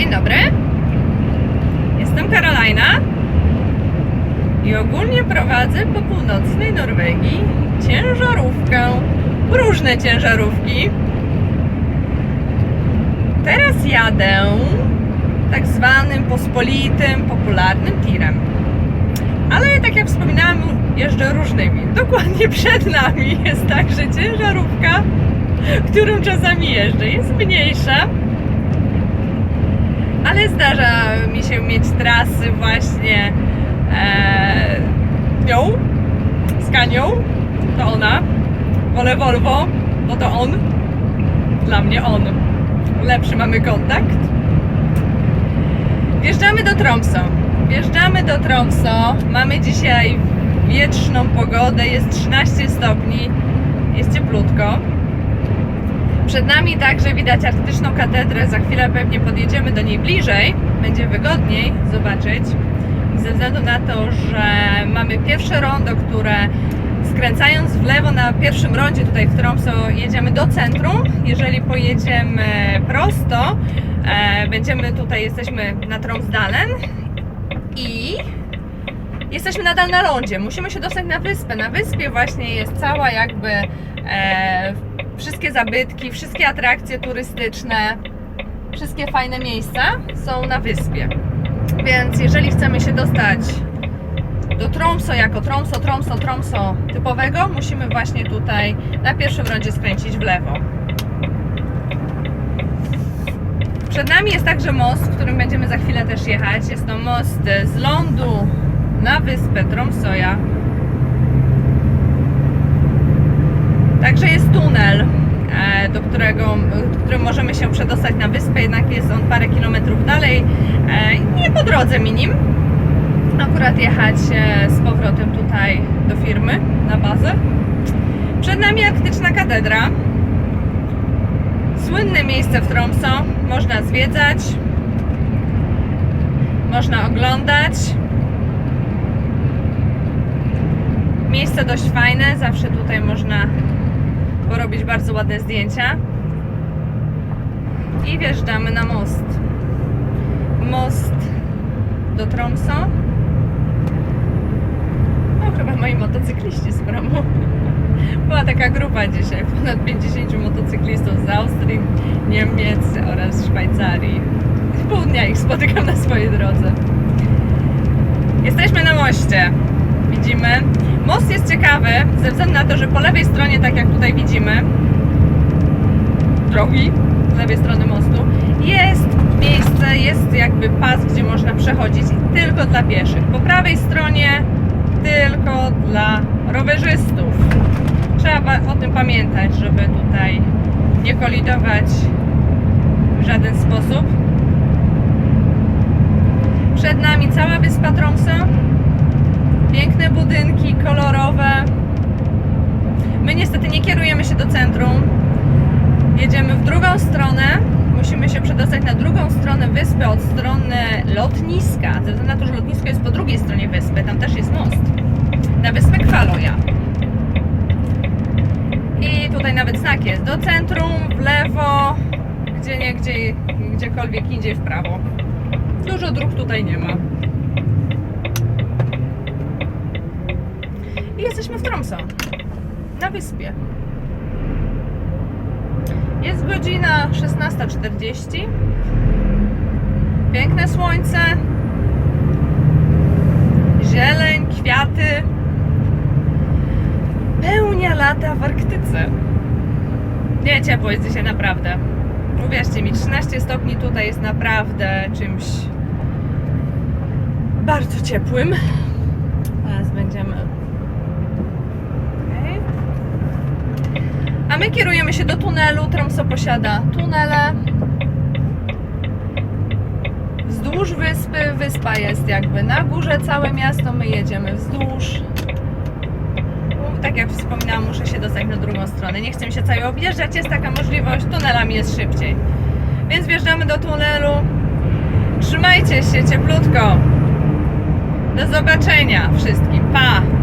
Dzień dobry. Jestem Karolina i ogólnie prowadzę po północnej Norwegii ciężarówkę. Różne ciężarówki. Teraz jadę tak zwanym pospolitym, popularnym tirem. Ale tak jak wspominałam, jeżdżę różnymi. Dokładnie przed nami jest także ciężarówka, którą czasami jeżdżę. Jest mniejsza, ale zdarza mi się mieć trasy właśnie e, nią, z Kanią, to ona. Wolę Volvo, bo to on. Dla mnie on. Lepszy mamy kontakt. Wjeżdżamy do Tromsø. Wjeżdżamy do Tromsø. Mamy dzisiaj wietrzną pogodę, jest 13 stopni, jest cieplutko. Przed nami także widać arktyczną katedrę. Za chwilę pewnie podjedziemy do niej bliżej. Będzie wygodniej zobaczyć. Ze względu na to, że mamy pierwsze rondo, które skręcając w lewo na pierwszym rondzie tutaj w Tromsø jedziemy do centrum. Jeżeli pojedziemy prosto, e, będziemy tutaj, jesteśmy na Tromsdalen i jesteśmy nadal na lądzie. Musimy się dostać na wyspę. Na wyspie właśnie jest cała jakby e, wszystkie zabytki, wszystkie atrakcje turystyczne, wszystkie fajne miejsca są na wyspie. Więc jeżeli chcemy się dostać do Tromsø jako Tromsø, Tromsø, Tromsø typowego, musimy właśnie tutaj na pierwszym rondzie skręcić w lewo. Przed nami jest także most, którym będziemy za chwilę też jechać. Jest to most z lądu na wyspę Tromsøya. Także jest tunel, e, do którego, którym możemy się przedostać na wyspę, jednak jest on parę kilometrów dalej. e, Nie po drodze mi nim. Akurat jechać e, z powrotem tutaj do firmy, na bazę. Przed nami Arktyczna Katedra. Słynne miejsce w Tromsø. Można zwiedzać, można oglądać. Miejsce dość fajne, zawsze tutaj można porobić bardzo ładne zdjęcia. I wjeżdżamy na most. Most do Tromsø. O, chyba moi motocykliści z promu. Była taka grupa dzisiaj, ponad 50 motocyklistów z Austrii, Niemiec oraz Szwajcarii. Pół dnia ich spotykam na swojej drodze. Jesteśmy na moście. Widzimy. Most jest ciekawy, ze względu na to, że po lewej stronie, tak jak tutaj widzimy, drogi, z lewej strony mostu, jest miejsce, jest jakby pas, gdzie można przechodzić tylko dla pieszych. Po prawej stronie tylko dla rowerzystów. Trzeba o tym pamiętać, żeby tutaj nie kolidować w żaden sposób. Przed nami cała wyspa Tromsø. Piękne budynki, kolorowe. My niestety nie kierujemy się do centrum. Jedziemy w drugą stronę. Musimy się przedostać na drugą stronę wyspy od strony lotniska. Ze względu na to, że lotnisko jest po drugiej stronie wyspy, tam też jest most. Na wyspę Kwaloja. I tutaj nawet znak jest do centrum, w lewo, gdzie nie, gdzie, gdziekolwiek indziej w prawo. Dużo dróg tutaj nie ma. I jesteśmy w Tromsø, na wyspie. Jest godzina 16.40. Piękne słońce. Zieleń, kwiaty. Pełnia lata w Arktyce. Nie, ciepło jest dzisiaj naprawdę. Uwierzcie mi, 13 stopni tutaj jest naprawdę czymś bardzo ciepłym. Teraz będziemy. Okej. A my kierujemy się do tunelu. Tromsø posiada tunele. Wzdłuż wyspy. Wyspa jest jakby na górze, całe miasto. My jedziemy wzdłuż. Tak jak wspominałam, muszę się dostać na drugą stronę. Nie chcę mi się całej objeżdżać. Jest taka możliwość. Tunelami jest szybciej. Więc wjeżdżamy do tunelu. Trzymajcie się cieplutko. Do zobaczenia wszystkim. Pa!